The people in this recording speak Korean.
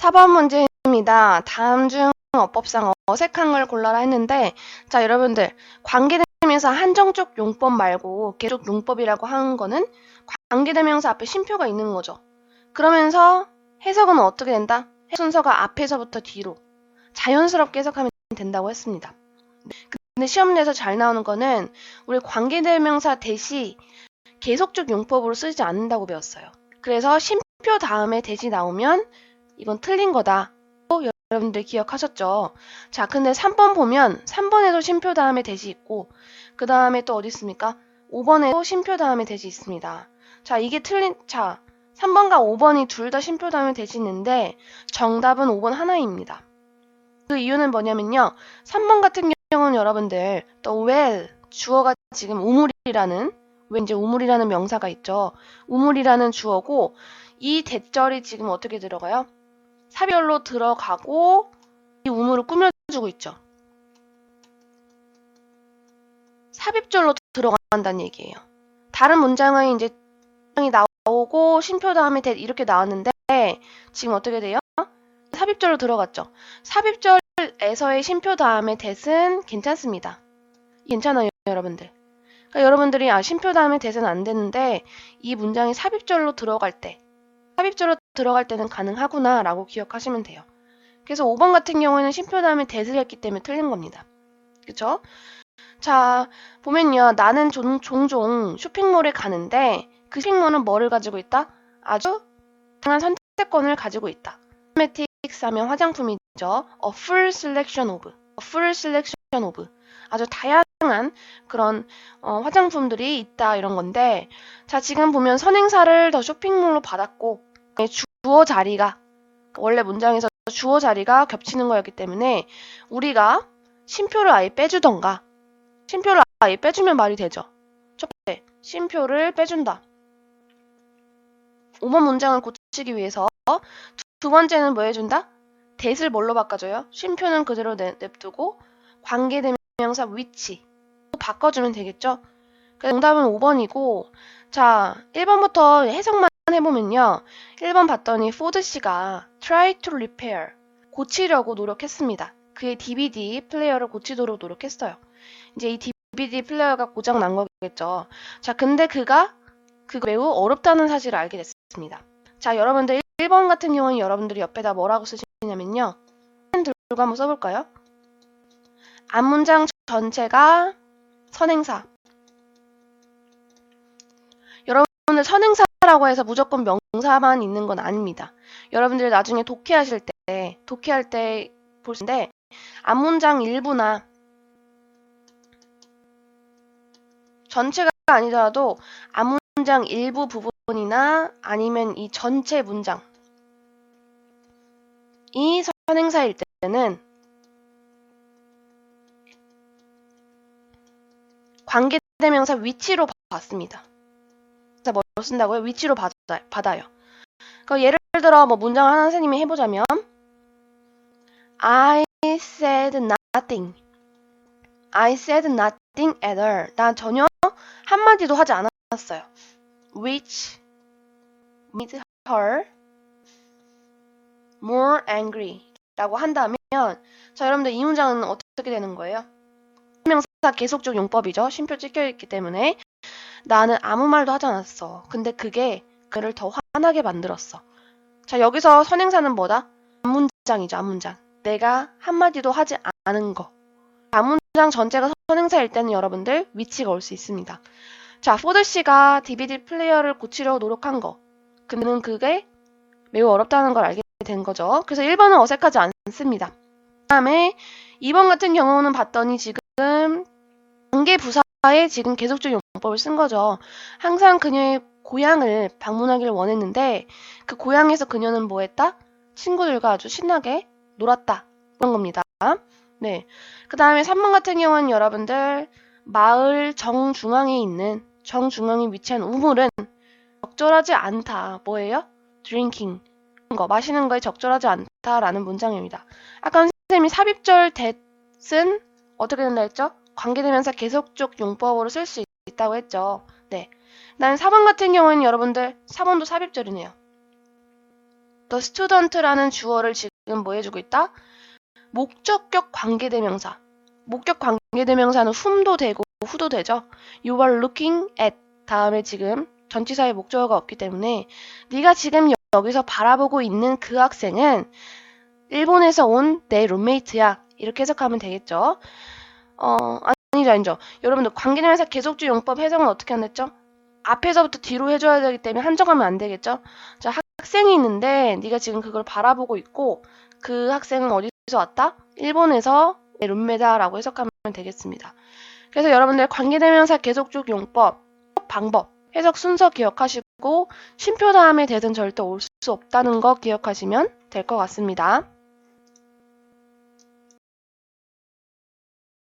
4번 문제입니다. 다음 중 어법상 어색한 걸 골라라 했는데, 자, 여러분들, 관계대명사 한정적 용법 말고 계속 용법이라고 하는 거는 관계대명사 앞에 쉼표가 있는 거죠. 그러면서 해석은 어떻게 된다? 순서가 앞에서부터 뒤로 자연스럽게 해석하면 된다고 했습니다. 근데 시험 내서 잘 나오는 거는 우리 관계대명사 대시 계속적 용법으로 쓰지 않는다고 배웠어요. 그래서 쉼표 다음에 대시 나오면 이건 틀린 거다. 어, 여러분들 기억하셨죠? 자, 근데 3번 보면 3번에도 쉼표 다음에 대시 있고 그 다음에 또 어디 있습니까? 5번에도 쉼표 다음에 대시 있습니다. 자, 이게 틀린 자, 3번과 5번이 둘다 쉼표 다음에 대시 있는데 정답은 5번 하나입니다. 그 이유는 뭐냐면요. 3번 같은 경우는 여러분들 또 well 주어가 지금 우물이라는 왜 이제 우물이라는 명사가 있죠. 우물이라는 주어고 이 대절이 지금 어떻게 들어가요? 사별로 들어가고 이 우물을 꾸며주고 있죠. 삽입절로 들어간다는 얘기예요. 다른 문장은 이제 문장이 나오고 쉼표 다음에 대 이렇게 나왔는데 지금 어떻게 돼요? 삽입절로 들어갔죠. 삽입절에서의 쉼표 다음에 대은 괜찮습니다. 괜찮아요, 여러분들. 그러니까 여러분들이 아 쉼표 다음에 대은 안 되는데 이 문장이 삽입절로 들어갈 때 삽입절로 들어갈 때는 가능하구나 라고 기억하시면 돼요. 그래서 5번 같은 경우에는 쉼표 다음에 대을 했기 때문에 틀린 겁니다. 그쵸? 자, 보면요. 나는 종, 종종 쇼핑몰에 가는데 그 쇼핑몰은 뭐를 가지고 있다? 아주 다양한 선택권을 가지고 있다. 코스메틱스 하면 화장품이죠. A full selection of. A full selection of. 아주 다양한 그런 어, 화장품들이 있다 이런 건데 자 지금 보면 선행사를 더 쇼핑몰로 받았고 주어 자리가 원래 문장에서 주어 자리가 겹치는 거였기 때문에 우리가 쉼표를 아예 빼주던가 쉼표를 아예 빼주면 말이 되죠. 첫 번째, 쉼표를 빼준다. 5번 문장을 고치기 위해서 두 번째는 뭐 해준다? 대을 뭘로 바꿔줘요? 쉼표는 그대로 내, 냅두고 관계대명사 위치 바꿔주면 되겠죠? 정답은 5번이고 자 1번부터 해석만 해보면요. 1번 봤더니 포드 씨가 try to repair 고치려고 노력했습니다. 그의 DVD 플레이어를 고치도록 노력했어요. 이제 이 DVD 플레이어가 고장 난 거겠죠. 자, 근데 그가 그가 매우 어렵다는 사실을 알게 됐습니다. 자, 여러분들 1번 같은 경우는 여러분들이 옆에다 뭐라고 쓰시냐면요. 들고 한번 써볼까요? 앞 문장 전체가 선행사. 여러분들 선행사 라고 해서 무조건 명사만 있는 건 아닙니다. 여러분들 나중에 독해하실 때, 독해할 때 볼 수 있는데 앞문장 일부나 전체가 아니더라도 앞문장 일부 부분이나 아니면 이 전체 문장 이 선행사일 때는 관계대명사 위치로 받습니다. 뭐로 쓴다고요? 위치로 받아, 받아요. 그러니까 예를 들어 뭐 문장을 하나 선생님이 해보자면 I said nothing. I said nothing at all. 난 전혀 한마디도 하지 않았어요. Which made her more angry. 라고 한다면 자 여러분들 이 문장은 어떻게 되는 거예요? 명사 계속적 용법이죠. 쉼표 찍혀 있기 때문에 나는 아무 말도 하지 않았어. 근데 그게 그를 더 화나게 만들었어. 자 여기서 선행사는 뭐다? 앞문장이죠. 앞문장. 내가 한마디도 하지 않은 거. 앞문장 전체가 선행사일 때는 여러분들 위치가 올 수 있습니다. 자, 포드 씨가 DVD 플레이어를 고치려고 노력한 거. 그는 그게 매우 어렵다는 걸 알게 된 거죠. 그래서 1번은 어색하지 않습니다. 그 다음에 2번 같은 경우는 봤더니 지금 관계 부사 에 지금 계속적 용법을 쓴 거죠. 항상 그녀의 고향을 방문하기를 원했는데 그 고향에서 그녀는 뭐 했다? 친구들과 아주 신나게 놀았다. 그런 겁니다. 네. 그 다음에 3번 같은 경우는 여러분들 마을 정중앙에 있는 정중앙에 위치한 우물은 적절하지 않다. 뭐예요? drinking. 거, 마시는 거에 적절하지 않다라는 문장입니다. 아까 선생님이 삽입절 that은 어떻게 된다 했죠? 관계대명사 계속적 용법으로 쓸 수 있다고 했죠. 네. 난 4번 같은 경우는 여러분들 4번도 삽입절이네요. The student라는 주어를 지금 뭐 해주고 있다? 목적격 관계대명사. 목격 관계대명사는 whom도 되고 who도 되죠. You are looking at 다음에 지금 전치사의 목적어가 없기 때문에 네가 지금 여- 여기서 바라보고 있는 그 학생은 일본에서 온 내 룸메이트야. 이렇게 해석하면 되겠죠. 어, 아니죠, 아니죠. 여러분들 관계대명사 계속주 용법 해석은 어떻게 한댔죠? 앞에서부터 뒤로 해줘야 되기 때문에 한정하면 안 되겠죠. 자, 학생이 있는데 네가 지금 그걸 바라보고 있고 그 학생은 어디서 왔다? 일본에서 내 룸메다라고 해석하면 되겠습니다. 그래서 여러분들 관계대명사 계속적 용법, 방법, 해석 순서 기억하시고 쉼표 다음에 대든 절대 올 수 없다는 거 기억하시면 될 것 같습니다.